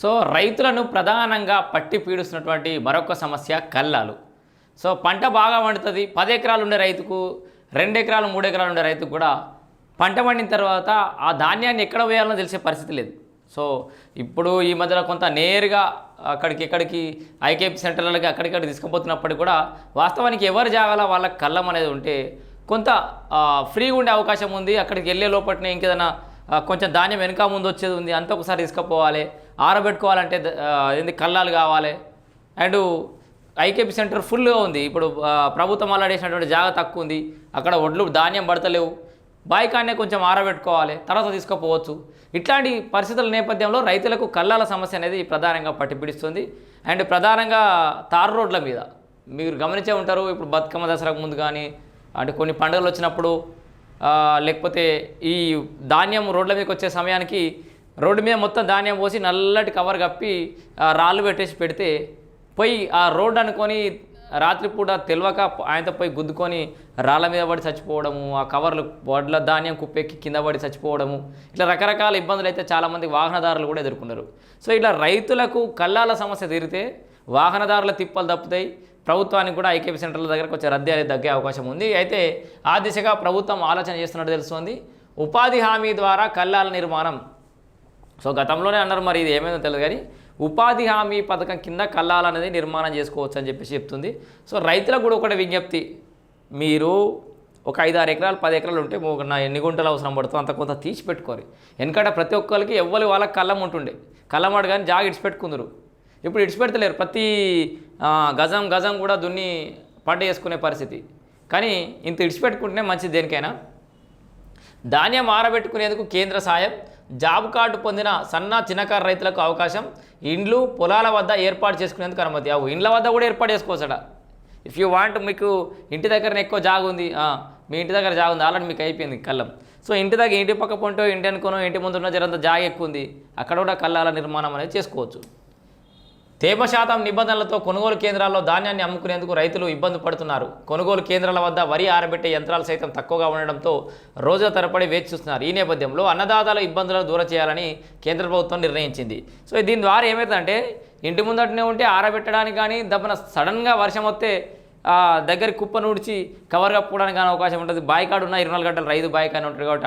So రైతులను ప్రధానంగా పట్టి పీడిస్తున్నటువంటి మరొక సమస్య కల్లాలు. సో పంట బాగా పండుతుంది పది ఎకరాలు ఉండే రైతుకు రెండు ఎకరాలు మూడు ఎకరాలు ఉండే రైతుకు కూడా పంట పండిన తర్వాత ఆ ధాన్యాన్ని ఎక్కడ వేయాలో తెలిసే పరిస్థితి లేదు. సో ఇప్పుడు ఈ మధ్యలో కొంత నేరుగా అక్కడికి ఎక్కడికి ఐకేపీ సెంటర్లకి అక్కడికక్కడ తీసుకుపోతున్నప్పటికీ కూడా వాస్తవానికి ఎవరు జాగాల వాళ్ళకి కళ్ళం అనేది ఉంటే కొంత ఫ్రీగా ఉండే అవకాశం ఉంది. అక్కడికి వెళ్ళే లోపలనే ఇంకేదైనా కొంచెం ధాన్యం వెనుక ముందు వచ్చేది ఉంది. అంత ఒకసారి తీసుకుపోవాలి. ఆరబెట్టుకోవాలంటే ద- ఏంది కళ్ళాలు కావాలి. అండ్ ఐకేపీ సెంటర్ ఫుల్గా ఉంది. ఇప్పుడు ప్రభుత్వం అల్లాడేసినటువంటి జాగా తక్కువ ఉంది. అక్కడ ఒడ్లు ధాన్యం పడతలేవు. బాయికాన్నే కొంచెం ఆరబెట్టుకోవాలి. తర్వాత తీసుకుపోవచ్చు. ఇట్లాంటి పరిస్థితుల నేపథ్యంలో రైతులకు కళ్ళాల సమస్య అనేది ప్రధానంగా పట్టిపిడిస్తుంది. అండ్ ప్రధానంగా తారు రోడ్ల మీద. మీరు గమనించే ఉంటారు ఇప్పుడు బతుకమ్మ దసరాకు ముందు కానీ అంటే కొన్ని పండుగలు వచ్చినప్పుడు లేకపోతే ఈ ధాన్యం రోడ్ల మీదకి వచ్చే సమయానికి రోడ్డు మీద మొత్తం ధాన్యం పోసి నల్లటి కవర్ కప్పి ఆ, రాళ్ళు పెట్టేసి పెడితే పోయి ఆ రోడ్డు అనుకొని రాత్రిపూట తెలియక ఆయనతో పోయి గుద్దుకొని రాళ్ళ మీద పడి చచ్చిపోవడము ఆ కవర్లు వడ్ల ధాన్యం కుప్పెక్కి కింద పడి చచ్చిపోవడము ఇట్లా రకరకాల ఇబ్బందులు అయితే చాలామంది వాహనదారులు కూడా ఎదుర్కొన్నారు. సో ఇట్లా రైతులకు కళ్ళాల సమస్య తీరితే వాహనదారుల తిప్పలు తప్పుతాయి ప్రభుత్వానికి కూడా ఐకేపీ సెంటర్ల దగ్గర కొంచెం రద్దీ అనేది తగ్గే అవకాశం ఉంది. అయితే ఆ దిశగా ప్రభుత్వం ఆలోచన చేస్తున్నట్టు తెలుస్తోంది. ఉపాధి హామీ ద్వారా కళ్ళాల నిర్మాణం సో గతంలోనే అన్నారు మరి ఇది ఏమైందో తెలియదు కానీ ఉపాధి హామీ పథకం కింద కల్లాలనేది నిర్మాణం చేసుకోవచ్చు అని చెప్పేసి చెప్తుంది. సో రైతులకు కూడా ఒకటి విజ్ఞప్తి. మీరు ఒక ఐదు ఆరు ఎకరాలు పది ఎకరాలు ఉంటే ఒక నా ఎన్ని గుంటలు అవసరం పడుతుంది అంత కొంత తీసి పెట్టుకోరు ఎందుకంటే ప్రతి ఒక్కరికి ఎవ్వరు వాళ్ళకి కళ్ళం ఉంటుండే కళ్ళమాడు కానీ జాగ ఇడిచిపెట్టుకుందరు ఇప్పుడు ఇడిచిపెడతలేరు ప్రతి గజం గజం కూడా దున్ని పంట చేసుకునే పరిస్థితి. కానీ ఇంత ఇడిచిపెట్టుకుంటేనే మంచిది దేనికైనా. ధాన్యం ఆరబెట్టుకునేందుకు కేంద్ర సాయం జాబ్ కార్డు పొందిన సన్న చిన్నకారు రైతులకు అవకాశం. ఇండ్లు పొలాల వద్ద ఏర్పాటు చేసుకునేందుకు అనుమతి. అవు ఇండ్ల వద్ద కూడా ఏర్పాటు చేసుకోవచ్చట. ఇఫ్ యూ వాంట్ మీకు ఇంటి దగ్గర ఎక్కువ జాగు ఉంది. మీ ఇంటి దగ్గర జాగు ఉంది. ఆల్రెడీ మీకు అయిపోయింది కళ్ళం సో ఇంటి దగ్గర ఇంటి పక్క పొంటో ఇంటి అనుకోనో ఇంటి ముందు ఉన్న జరంత జాగ ఎక్కువ ఉంది. అక్కడ కూడా కళ్ళాల నిర్మాణం అనేది చేసుకోవచ్చు. తేమ శాతం నిబంధనలతో కొనుగోలు కేంద్రాల్లో ధాన్యాన్ని అమ్ముకునేందుకు రైతులు ఇబ్బంది పడుతున్నారు. కొనుగోలు కేంద్రాల వద్ద వరి ఆరబెట్టే యంత్రాలు సైతం తక్కువగా ఉండడంతో రోజుల తరపడి వేచి చూస్తున్నారు. ఈ నేపథ్యంలో అన్నదాతల ఇబ్బందులను దూరం చేయాలని కేంద్ర ప్రభుత్వం నిర్ణయించింది. సో దీని ద్వారా ఏమవుతుందంటే ఇంటి ముందటనే ఉంటే ఆరబెట్టడానికి కానీ దప్పన సడన్గా వర్షం వస్తే దగ్గర కుప్ప నూడ్చి కవర్ కప్పుకోవడానికి కానీ అవకాశం ఉంటుంది. బాయికాడు ఉన్న ఇరవై నాలుగు గంటలు రైతు బాయికాని ఉంటుంది కాబట్టి